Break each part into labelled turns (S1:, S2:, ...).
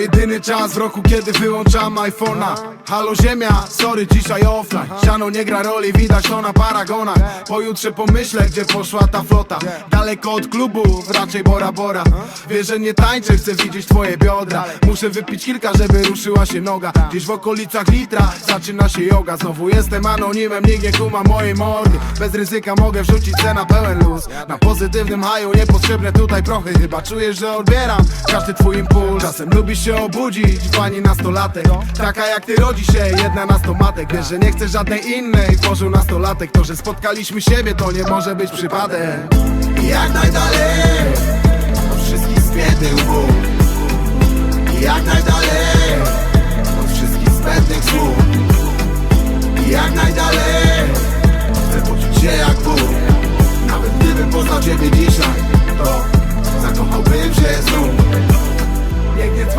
S1: jedyny czas w roku, kiedy wyłączam iPhone'a. Halo ziemia, sorry, dzisiaj offline. Siano nie gra roli, widać to na paragonach. Pojutrze pomyślę, gdzie poszła ta flota. Daleko od klubów, raczej Bora Bora. Wiesz, że nie tańczę, chcę widzieć twoje biodra. Muszę wypić kilka, żeby ruszyła się noga. Gdzieś w okolicach litra zaczyna się yoga. Znowu jestem anonimem, nikt nie kuma mojej mordy. Bez ryzyka mogę wrzucić cena pełen luz. Na pozytywnym haju niepotrzebne tutaj prochy. Chyba czujesz, że odbieram każdy twój impuls. Czasem lubisz się obudzić, pani nastolatek. Taka jak ty rodzi się, jedna nastomatek Wiesz, że nie chcesz żadnej innej, tworzył nastolatek. To, że spotkaliśmy siebie, to nie może być przypadek. Jak najdalej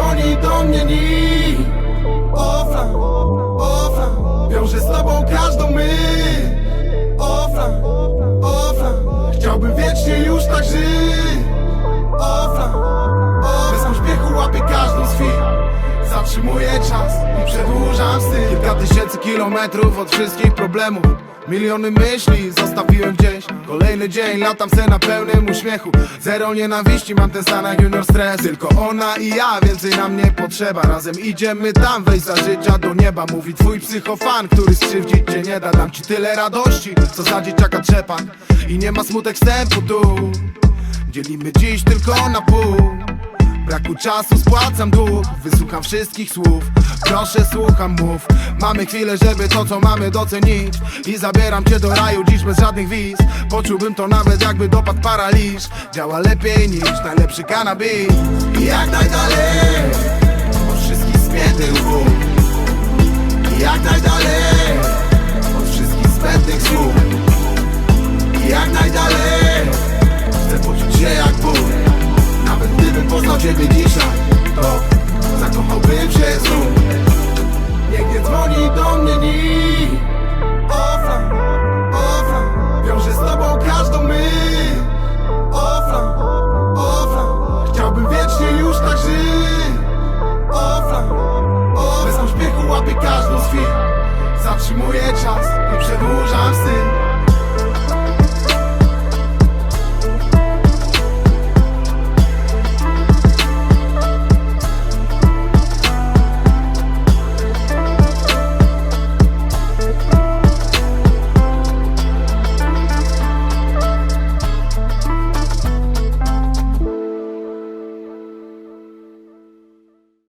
S1: dzwoni do mnie nikt Offline, offline Wiąże z tobą każdą myśl Offline, offline Chciałbym wiecznie już tak żyć. Offline, offline Bez pośpiechu łapię każdą z chwil. Zatrzymuję czas i przedłużam styl. Kilka tysięcy kilometrów od wszystkich problemów Miliony myśli zostawiłem gdzieś. Kolejny dzień, latam se na pełnym uśmiechu. Zero nienawiści, mam ten stan jak junior stres. Tylko ona i ja, więcej nam nie potrzeba. Razem idziemy tam, wejść za życia do nieba. Mówi twój psychofan, który skrzywdzić cię nie da. Dam ci tyle radości, co za dzieciaka trzepak. I nie ma smutek wstępu tu. Dzielimy dziś tylko na pół Braku czasu spłacam dług Wysłucham wszystkich słów. Proszę słucham mów. Mamy chwilę, żeby to co mamy docenić. I zabieram cię do raju dziś bez żadnych wiz. Poczułbym to nawet jakby dopadł paraliż. Działa lepiej niż najlepszy kanabis I jak najdalej. Od wszystkich spiętych